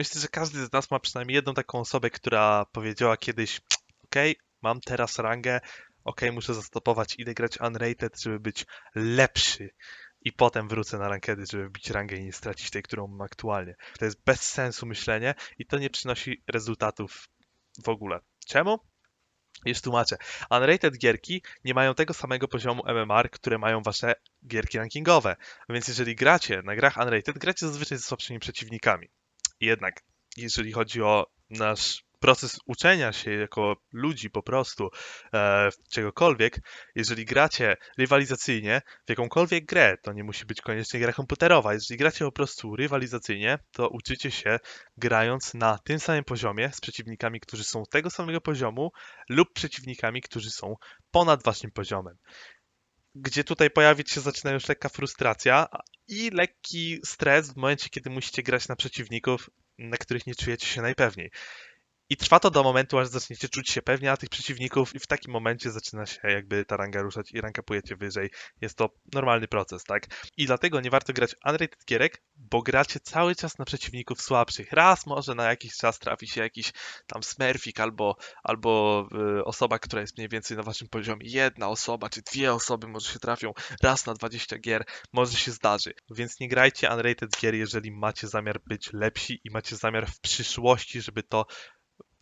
Myślę, że każdy z nas ma przynajmniej jedną taką osobę, która powiedziała kiedyś: Okej, mam teraz rangę, okej, muszę zastopować, idę grać unrated, żeby być lepszy. I potem wrócę na rankedy, żeby wbić rangę i nie stracić tej, którą mam aktualnie. To jest bez sensu myślenie i to nie przynosi rezultatów w ogóle. Czemu? Już tłumaczę. Unrated gierki nie mają tego samego poziomu MMR, które mają wasze gierki rankingowe. Więc jeżeli gracie na grach Unrated, gracie zazwyczaj ze słabszymi przeciwnikami. Jednak, jeżeli chodzi o nasz proces uczenia się jako ludzi po prostu e, czegokolwiek, jeżeli gracie rywalizacyjnie w jakąkolwiek grę, to nie musi być koniecznie gra komputerowa, jeżeli gracie po prostu rywalizacyjnie, to uczycie się grając na tym samym poziomie z przeciwnikami, którzy są tego samego poziomu lub przeciwnikami, którzy są ponad waszym poziomem. Gdzie tutaj pojawić się zaczyna już lekka frustracja i lekki stres w momencie, kiedy musicie grać na przeciwników, na których nie czujecie się najpewniej. I trwa to do momentu, aż zaczniecie czuć się pewnie na tych przeciwników i w takim momencie zaczyna się jakby ta ranga ruszać i rankapujecie wyżej. Jest to normalny proces, tak? I dlatego nie warto grać unrated gierek, bo gracie cały czas na przeciwników słabszych. Raz może na jakiś czas trafi się jakiś tam smurfik albo, albo y, osoba, która jest mniej więcej na waszym poziomie. Jedna osoba czy dwie osoby może się trafią raz na 20 gier, może się zdarzy. Więc nie grajcie unrated gier, jeżeli macie zamiar być lepsi i macie zamiar w przyszłości, żeby to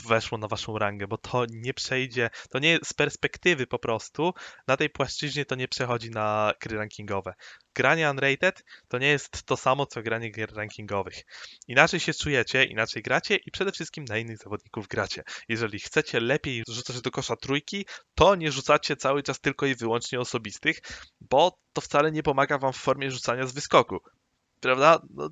weszło na waszą rangę, bo to nie przejdzie, to nie z perspektywy po prostu, na tej płaszczyźnie to nie przechodzi na gry rankingowe. Granie unrated to nie jest to samo, co granie gier rankingowych. Inaczej się czujecie, inaczej gracie i przede wszystkim na innych zawodników gracie. Jeżeli chcecie lepiej rzucać do kosza trójki, to nie rzucacie cały czas tylko i wyłącznie osobistych, bo to wcale nie pomaga wam w formie rzucania z wyskoku. Prawda? No,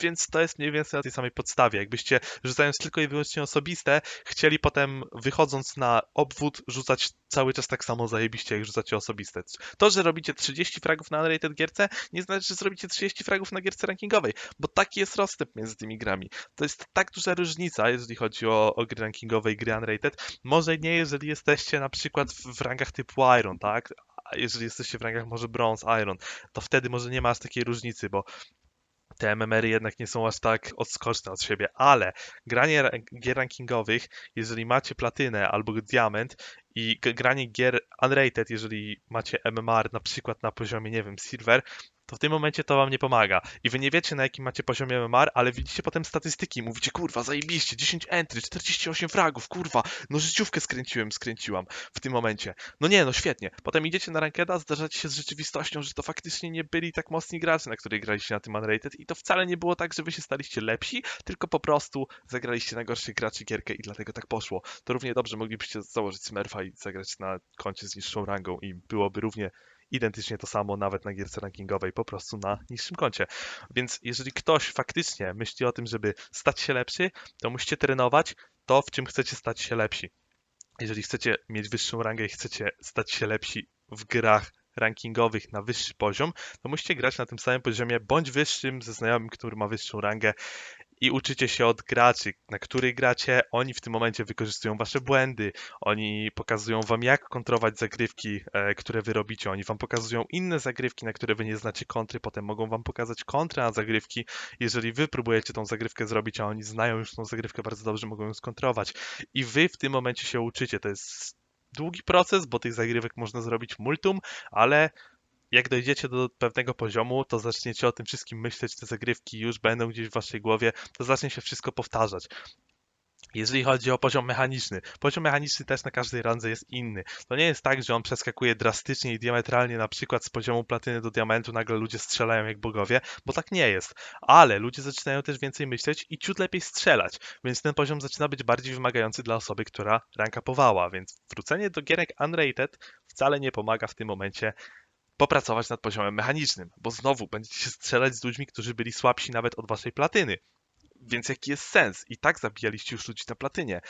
więc to jest mniej więcej na tej samej podstawie. Jakbyście rzucając tylko i wyłącznie osobiste, chcieli potem wychodząc na obwód rzucać cały czas tak samo zajebiście, jak rzucacie osobiste. To, że robicie 30 fragów na unrated gierce, nie znaczy, że zrobicie 30 fragów na gierce rankingowej, bo taki jest rozstęp między tymi grami. To jest tak duża różnica, jeżeli chodzi o, o gry rankingowe i gry unrated. Może nie, jeżeli jesteście na przykład w, rangach typu Iron, tak? Jeżeli jesteście w rangach może Bronze, Iron, to wtedy może nie ma aż takiej różnicy, bo te MMR-y jednak nie są aż tak odskoczne od siebie, ale granie ra- gier rankingowych, jeżeli macie platynę albo diament i granie gier unrated, jeżeli macie MMR na przykład na poziomie, nie wiem, silver, to w tym momencie to wam nie pomaga. I wy nie wiecie na jakim macie poziomie MMR, ale widzicie potem statystyki, mówicie, kurwa, zajebiście, 10 entry, 48 fragów, kurwa, no życiówkę skręciłem, skręciłam w tym momencie. No nie, no świetnie. Potem idziecie na rankeda, zdarzacie się z rzeczywistością, że to faktycznie nie byli tak mocni gracze, na których graliście na tym unrated i to wcale nie było tak, że wy się staliście lepsi, tylko po prostu zagraliście na gorszych graczy gierkę i dlatego tak poszło. To równie dobrze moglibyście założyć Smurfa i zagrać na koncie z niższą rangą i byłoby równie identycznie to samo nawet na gierce rankingowej, po prostu na niższym koncie. Więc jeżeli ktoś faktycznie myśli o tym, żeby stać się lepszy, to musicie trenować to, w czym chcecie stać się lepsi. Jeżeli chcecie mieć wyższą rangę i chcecie stać się lepsi w grach rankingowych na wyższy poziom, to musicie grać na tym samym poziomie, bądź wyższym ze znajomym, który ma wyższą rangę i uczycie się od graczy, na których gracie. Oni w tym momencie wykorzystują wasze błędy, oni pokazują wam, jak kontrować zagrywki, e, które wy robicie. Oni wam pokazują inne zagrywki, na które wy nie znacie kontry, potem mogą wam pokazać kontrę na zagrywki. Jeżeli wy próbujecie tą zagrywkę zrobić, a oni znają już tą zagrywkę bardzo dobrze, mogą ją skontrować. I wy w tym momencie się uczycie. To jest długi proces, bo tych zagrywek można zrobić multum, ale jak dojdziecie do pewnego poziomu, to zaczniecie o tym wszystkim myśleć, te zagrywki już będą gdzieś w waszej głowie, to zacznie się wszystko powtarzać. Jeżeli chodzi o poziom mechaniczny, poziom mechaniczny też na każdej randze jest inny. To nie jest tak, że on przeskakuje drastycznie i diametralnie, na przykład z poziomu platyny do diamentu nagle ludzie strzelają jak bogowie, bo tak nie jest. Ale ludzie zaczynają też więcej myśleć i ciut lepiej strzelać, więc ten poziom zaczyna być bardziej wymagający dla osoby, która rankapowała, więc wrócenie do gierek unrated wcale nie pomaga w tym momencie popracować nad poziomem mechanicznym, bo znowu będziecie się strzelać z ludźmi, którzy byli słabsi nawet od waszej platyny. Więc jaki jest sens? I tak zabijaliście już ludzi na platynie.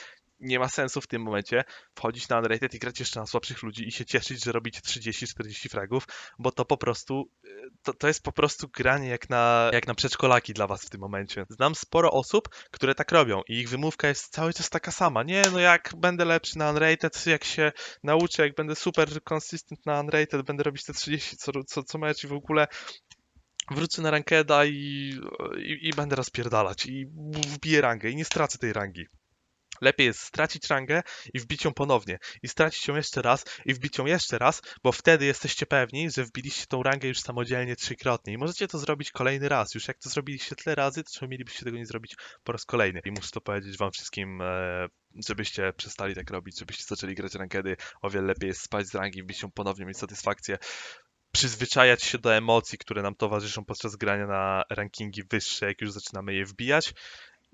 Nie ma sensu w tym momencie wchodzić na unrated i grać jeszcze na słabszych ludzi i się cieszyć, że robicie 30-40 fragów, bo to po prostu, y, to, to jest po prostu granie jak na, jak na przedszkolaki dla was w tym momencie. Znam sporo osób, które tak robią i ich wymówka jest cały czas taka sama. Nie, no jak będę lepszy na unrated, jak się nauczę, jak będę super consistent na unrated, będę robić te 30 co, co, co mecz i w ogóle wrócę na rankeda i, i, i będę rozpierdalać i wbiję rangę i nie stracę tej rangi. Lepiej jest stracić rangę i wbić ją ponownie. I stracić ją jeszcze raz i wbić ją jeszcze raz, bo wtedy jesteście pewni, że wbiliście tą rangę już samodzielnie trzykrotnie. I możecie to zrobić kolejny raz. Już jak to zrobiliście tyle razy, to czemu mielibyście tego nie zrobić po raz kolejny? I muszę to powiedzieć wam wszystkim, e, żebyście przestali tak robić, żebyście zaczęli grać rankedy. O wiele lepiej jest spać z rangi, wbić ją ponownie, mieć satysfakcję przyzwyczajać się do emocji, które nam towarzyszą podczas grania na rankingi wyższe, jak już zaczynamy je wbijać.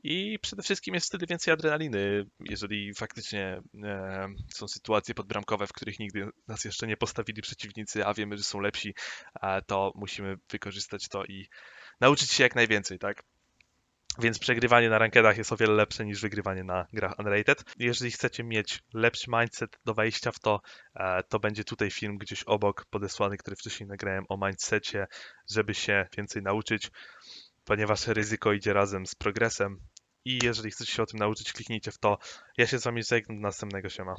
I przede wszystkim jest wtedy więcej adrenaliny, jeżeli faktycznie e, są sytuacje podbramkowe, w których nigdy nas jeszcze nie postawili przeciwnicy, a wiemy, że są lepsi, e, to musimy wykorzystać to i nauczyć się jak najwięcej, tak? Więc przegrywanie na rankedach jest o wiele lepsze niż wygrywanie na grach unrated. Jeżeli chcecie mieć lepszy mindset do wejścia w to, e, to będzie tutaj film gdzieś obok podesłany, który wcześniej nagrałem o mindsetie, żeby się więcej nauczyć, ponieważ ryzyko idzie razem z progresem. I jeżeli chcecie się o tym nauczyć, kliknijcie w to. Ja się z wami żegnam do następnego siema.